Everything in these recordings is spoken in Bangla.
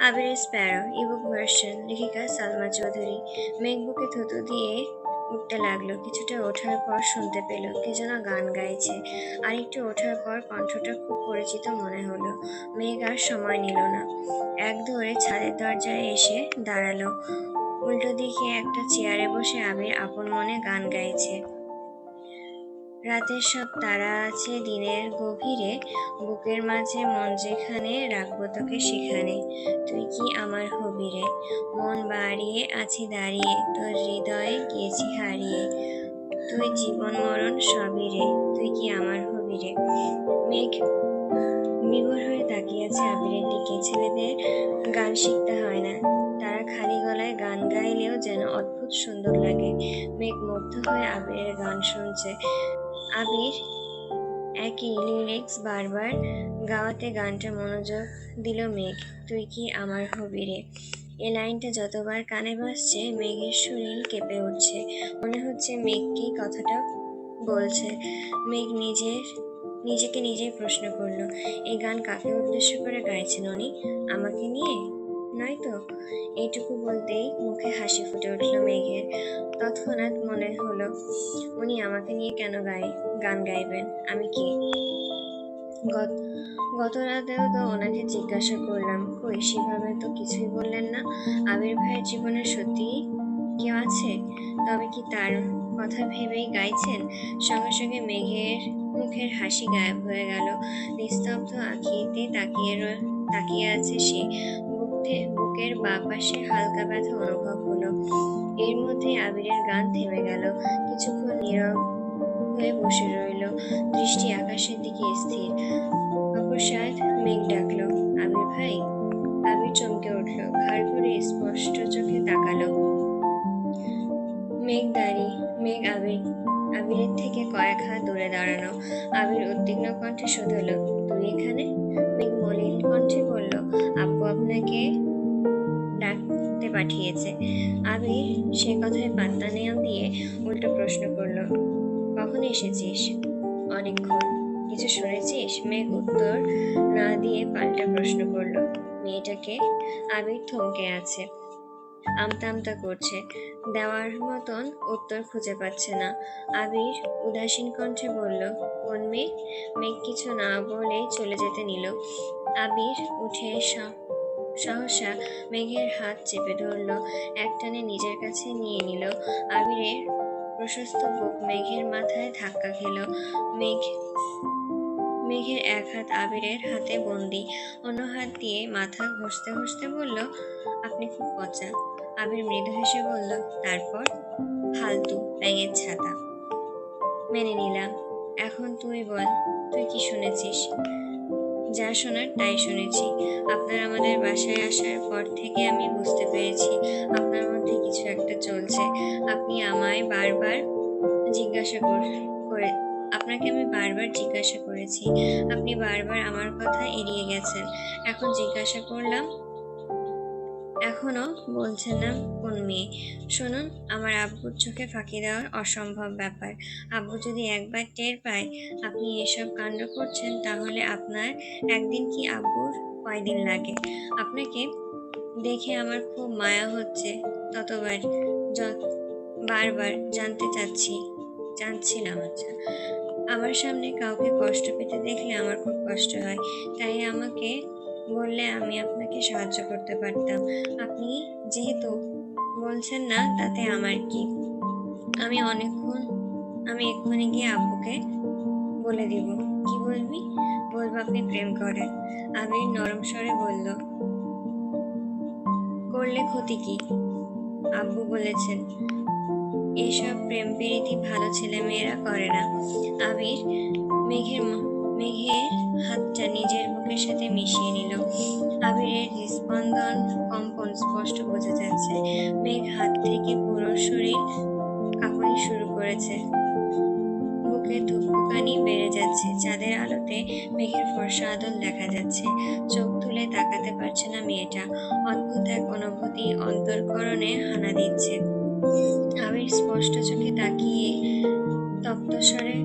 আবির স্প্যারো, ইবুক ভার্সন লেখিকা সালমা চৌধুরী মেঘ বুকে থুতু দিয়ে উঠতে লাগল। কিছুটা ওঠার পর শুনতে পেল, কে যেন গান গাইছে। আর একটু ওঠার পর কণ্ঠটা খুব পরিচিত মনে হলো। মেঘ আর সময় নিল না। এক ধরে ছাদের দরজায় এসে দাঁড়াল। উল্টো দিকে একটা চেয়ারে বসে আবির আপন মনে গান গাইছে। রাতের সব তারা আছে দিনের গভীরে, বুকের মাঝে মন যেখানে রাখব তোকে সেখানে। তুই কি আমার হবি রে? মন বাড়িয়ে আছি দাঁড়িয়ে, তোর হৃদয়ে গিয়েছি হারিয়ে। তুই জীবন মরণ সবই রে, তুই কি আমার হবি রে? মেঘ বিভোর হয়ে তাকিয়ে আছে আবিরের দিকে। ছেলেদের গান শিখতে হয় না। তারা খালি গলায় গান গাইলেও যেন অদ্ভুত সুন্দর লাগে। মেঘ মুগ্ধ হয়ে আবিরের গান শুনছে। আবির একই লিরিক্স বারবার গাওয়াতে গানটা মনোযোগ দিল মেঘ। তুই কি আমার হবি রে? এ লাইনটা যতবার কানে বাজছে, মেঘের শরীর কেঁপে উঠছে। মনে হচ্ছে মেঘকেই কথাটা বলছে। মেঘ নিজের, নিজেকে নিজেই প্রশ্ন করল, এই গান কাকে উদ্দেশ্য করে গাইছেন উনি? আমাকে নিয়ে? নয় তো এইটুকু বলতেই মুখে হাসি ফুটে উঠল মেঘের। তৎক্ষণাৎ মনে হলো, উনি আমাকে নিয়ে কেন গাই, গান গাইবেন? আমি কে? গত রাতেও তো ওনাকে জিজ্ঞাসা করলাম, কই, সেভাবে তো কিছুই বললেন না? আবির ভাইয়ের জীবনে সত্যি কেউ আছে? তবে কি তার কথা ভেবেই গাইছেন? সঙ্গে সঙ্গে মেঘের মুখের হাসি গায়েব হয়ে গেল। নিস্তব্ধ আঁখিতে তাকিয়ে তাকিয়ে আছে সে। বুকে বুকের বাঁ পাশে হালকা ব্যথা অনুভব এর মধ্যে আবিরের গান থেমে গেল। কিছুক্ষণ নীরব হয়ে বসে রইল। দৃষ্টি আকাশের দিকে স্থির। অকস্মাৎ মেঘ ডাকলো, আবির ভাই? আবির চমকে উঠল, ঘাড় ঘুরে স্পষ্ট চোখে তাকালো। মেঘ দাঁড়ি, মেঘ আবির, আবিরের থেকে কয়েক হাত দূরে দাঁড়ানো আবির উদ্বিগ্ন কণ্ঠে শুধলো তুই এখানে? মেঘ মলিন কণ্ঠে বলল, আপু আপনাকে ডাকতে পাঠিয়েছে। আবির সে কথায় পাত্তা নেওয়া দিয়ে উল্টো প্রশ্ন করল, কখন এসেছিস? অনেকক্ষণ। কিছু শুনেছিস? মেঘ উত্তর না দিয়ে পাল্টা প্রশ্ন করল, মেয়েটাকে আবির থমকে আছে, আমতা আমতা করছে। দেওয়ার মতন উত্তর খুঁজে পাচ্ছে না। আবির উদাসীন কণ্ঠে বলল, কোন মেয়ে? মেঘ কিছু না বলে চলে যেতে নিল। আবির উঠে সহসা মেঘের হাত চেপে ধরল, একটানে নিজের কাছে নিয়ে নিল। আবিরের প্রশস্ত বুক মেঘের মাথায় ধাক্কা খেল। মেঘ, মেঘের এক হাত আবিরের হাতে বন্দি, অন্য হাত দিয়ে মাথা ঘষতে ঘষতে বলল, আপনি খুব পচা। আবির মৃদু হেসে বলল, তারপর ফালতু ব্যাঙের ছাতা। মেনে নিলাম। এখন তুই বল, তুই কি শুনেছিস? যা শোনার তাই শুনেছি। আপনার আমাদের বাসায় আসার পর থেকে আমি বুঝতে পেরেছি আপনার মধ্যে কিছু একটা চলছে। আপনি আমায় বারবার জিজ্ঞাসা কর- আপনাকে আমি বারবার জিজ্ঞাসা করেছি। আপনি বারবার আমার কথা এড়িয়ে গেছেন। এখন জিজ্ঞাসা করলাম এখনও বলছেন না কোন মেয়ে। শুনুন, আমার আব্বুর চোখে ফাঁকি দেওয়ার অসম্ভব ব্যাপার। আব্বু যদি একবার টের পায় আপনি এসব কাণ্ড করছেন, তাহলে আপনার একদিন কি আব্বুর কয়দিন লাগে? আপনাকে দেখে আমার খুব মায়া হচ্ছে। ততবার বারবার জানতে চাচ্ছি, জানছিলাম আচ্ছা। আমার সামনে কাউকে কষ্ট পেতে দেখলে আমার খুব কষ্ট হয়। তাই আমাকে বললে আমি আপনাকে সাহায্য করতে পারতাম। আপনি যেহেতু বলছেন না, তাতে আমার কি? আমি অনেকক্ষণ, আমি এক্ষুনি গিয়ে আব্বুকে বলে দিব। কি বলবি? বলব আপনি প্রেম করেন। আবির নরম স্বরে বলল, করলে ক্ষতি কি? আব্বু বলেছেন, এসব প্রেম প্রীতি ভালো ছেলে মেয়েরা করে না। আবির মেঘের মেঘের হাতটা নিজের বুকের সাথে মিশিয়ে নিল। আবিরের হৃস্পন্দন কম্পন স্পষ্ট বোঝা যাচ্ছে। মেঘ হাত থেকে পুরো শরীর কাঁপুনি শুরু করেছে। বুকে ধুকপুকানি বেড়ে যাচ্ছে। চাঁদের আলোতে মেঘের ফর্সা আদল দেখা যাচ্ছে। চোখ তুলে তাকাতে পারছে না মেয়েটা। অদ্ভুত এক অনুভূতি অন্তর্করণে হানা দিচ্ছে। আবির স্পষ্ট চোখে তাকিয়ে তপ্ত স্বরে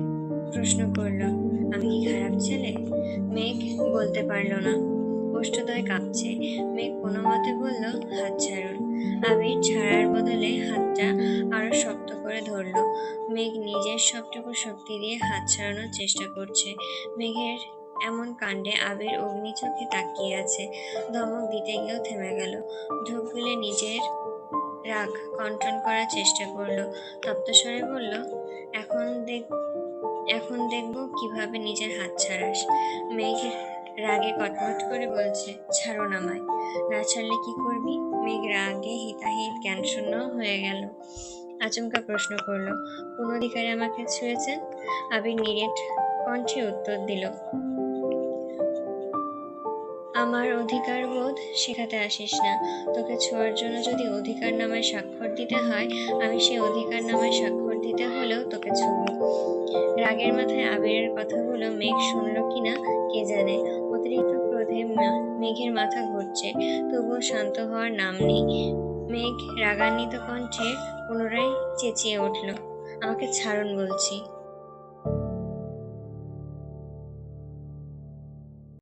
প্রশ্ন করল আমি কি খারাপ ছেলে? মেঘ বলতে পারল না। অঙ্গুষ্ঠদ্বয় কাঁপছে। মেঘ কোনো মতে বলল, হাত ছাড়ুন। আবির ছাড়ার বদলে হাতটা আরও শক্ত করে ধরলো। মেঘ নিজের সবটুকু শক্তি দিয়ে হাত ছাড়ানোর চেষ্টা করছে। মেঘের এমন কাণ্ডে আবির অগ্নি চোখে তাকিয়ে আছে। ধমক দিতে গিয়েও থেমে গেল। ঢোক গিলে নিজের রাগ কন্ট্রোল করার চেষ্টা করল। তপ্তস্বরে বলল, এখন দেখ এখন দেখব কীভাবে নিজের হাত ছাড়াস। মেঘ রাগে কটমট করে বলছে, ছাড়ো না মায় না ছাড়লে কি করবি? মেঘ রাগে হিতাহিত জ্ঞান শূন্য হয়ে গেল। আচমকা প্রশ্ন করল, কোন অধিকারে আমাকে ছুঁয়েছেন? আবির নিরেট কণ্ঠে উত্তর দিল আমার অধিকার বোধ শেখাতে আসিস না। তোকে ছোঁয়ার জন্য যদি অধিকার নামায় স্বাক্ষর দিতে হয়, আমি সেই অধিকার নামায় স্বাক্ষর দিতে হলেও তোকে ছোঁব। রাগের মাথায় আবিরের কথাগুলো মেঘ শুনলো কিনা কে জানে? অতিরিক্ত ক্রোধে মেঘের মাথা ঘুরছে, তবুও শান্ত হওয়ার নাম নেই। মেঘ রাগান্বিত কণ্ঠে পুনরায় চেঁচিয়ে উঠল, আমাকে ছাড়ুন বলছি।